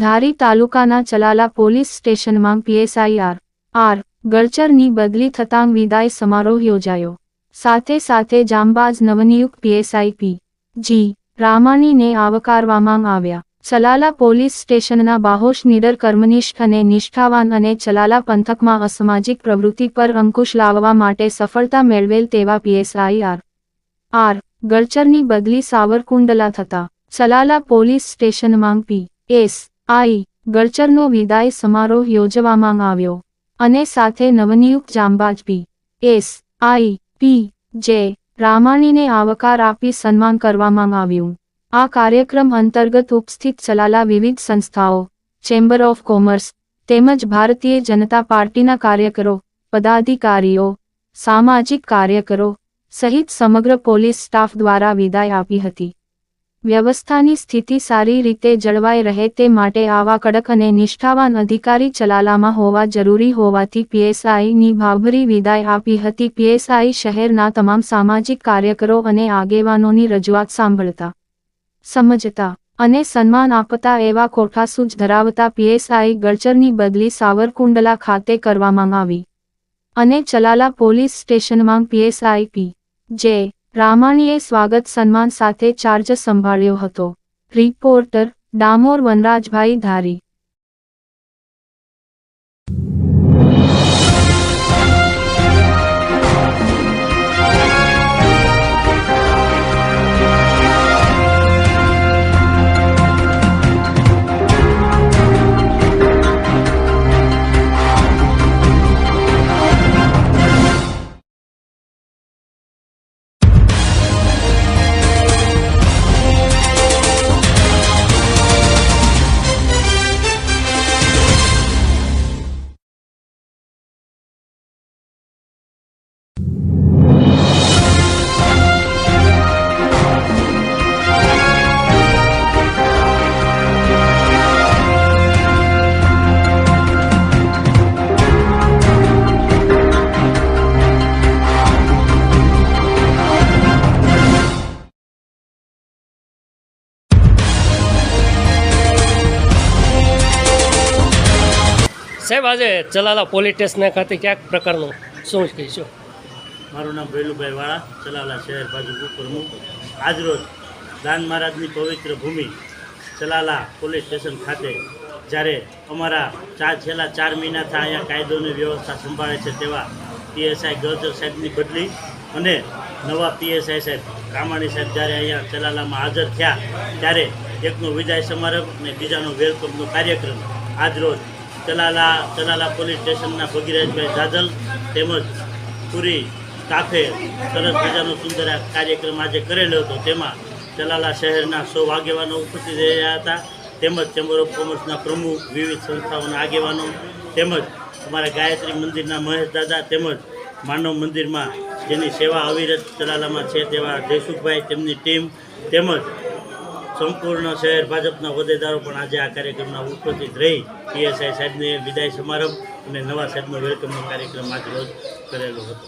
ધારી તાલુકાના ચલાલા પોલીસ સ્ટેશનમાં PSI R. R ગળચરની બદલી થતાં વિદાય સમારોહ યોજાયો. સાથે સાથે જામબાજ નવનિયુક્ત પીએસઆઈ પી. જી. રામાનીને આવકારવામાં આવ્યા. ચલાલા પોલીસ સ્ટેશનના બાહોશ નીડર કર્મનિષ્ઠ અને નિષ્ઠાવાન અને ચલાલા પંથકમાં અસામાજિક પ્રવૃત્તિ પર અંકુશ લાવવા માટે સફળતા મેળવેલ તેવા પીએસઆઈ આર આર. ગળચરની બદલી સાવરકુંડલા થતા ચલાલા પોલીસ સ્ટેશનમાં પી. એસ. આઈ, ગળચરનો વિદાય સમારોહ યોજવામાં આવ્યો અને સાથે નવનિયુક્ત જાંબાજપી એસ, આઈ, પી, જે, રામાણીને આવકાર આપી સન્માન કરવામાં આવ્યું. આ કાર્યક્રમ અંતર્ગત ઉપસ્થિત ચલાલા વિવિધ સંસ્થાઓ, ચેમ્બર ઓફ કોમર્સ તેમજ ભારતીય જનતા પાર્ટીના કાર્યકરો, પદાધિકારીઓ, સામાજિક કાર્યકરો સહિત સમગ્ર પોલીસ સ્ટાફ દ્વારા વિદાય આપી હતી. વ્યવસ્થાની સ્થિતિ સારી રીતે જળવાઈ રહે તે માટે આવા કડક અને નિષ્ઠાવાન અધિકારી ચલાલામાં હોવા જરૂરી હોવાથી પીએસઆઈની ભાભરી વિદાય આપી હતી. પીએસઆઈ શહેરના તમામ સામાજિક કાર્યકરો અને આગેવાનોની રજૂઆત સાંભળતા સમજતા અને સન્માન આપતા એવા કોઠાસૂજ ધરાવતા પીએસઆઈ ગળચરની બદલી સાવરકુંડલા ખાતે કરવામાં આવી અને ચલાલા પોલીસ સ્ટેશનમાં પીએસઆઈ પી. જે રામાણીએ સ્વાગત સન્માન સાથે ચાર્જ સંભાળ્યો હતો. રિપોર્ટર ડામોર વનરાજભાઈ ધારી. સાહેબ, આજે ચલાલા પોલીસ સ્ટેશન ખાતે ક્યાંક પ્રકારનું શું કહીશું? મારું નામ ભૈલુભાઈ વાળા, ચલાલા શહેર ભાજપ પ્રમુખ. આજરોજ દાન મહારાજની પવિત્ર ભૂમિ ચલાલા પોલીસ સ્ટેશન ખાતે જ્યારે અમારા ચાર છેલ્લા ચાર મહિનાથી અહીંયા કાયદોની વ્યવસ્થા સંભાળે છે તેવા પીએસઆઈ ગજર સાહેબની બદલી અને નવા પીએસઆઈ સાહેબ કામાણી સાહેબ જ્યારે અહીંયા ચલાલામાં હાજર થયા ત્યારે એકનો વિદાય સમારંભ અને બીજાનો વેલકમનો કાર્યક્રમ આજરોજ ચલાલા ચલાલા પોલીસ સ્ટેશનના ભગીરાજભાઈ જાજલ તેમજ પૂરી સ્ટાફે સરસ મજાનો સુંદર કાર્યક્રમ આજે કરેલો હતો. તેમાં ચલાલા શહેરના સૌ આગેવાનો ઉપસ્થિત રહ્યા હતા. તેમજ ચેમ્બર ઓફ કોમર્સના પ્રમુખ, વિવિધ સંસ્થાઓના આગેવાનો, તેમજ અમારા ગાયત્રી મંદિરના મહેશ દાદા, તેમજ માનવ મંદિરમાં જેની સેવા અવિરત ચલાલામાં છે તેવા જયસુખભાઈ તેમની ટીમ, તેમજ સંપૂર્ણ શહેર ભાજપના હોદ્દેદારો પણ આજે આ કાર્યક્રમના ઉપસ્થિત રહી. પીએસઆઈ સાહેબને વિદાય સમારંભ અને નવા સાહેબનો વેલકમનો કાર્યક્રમ આજ રોજ કરેલો હતો.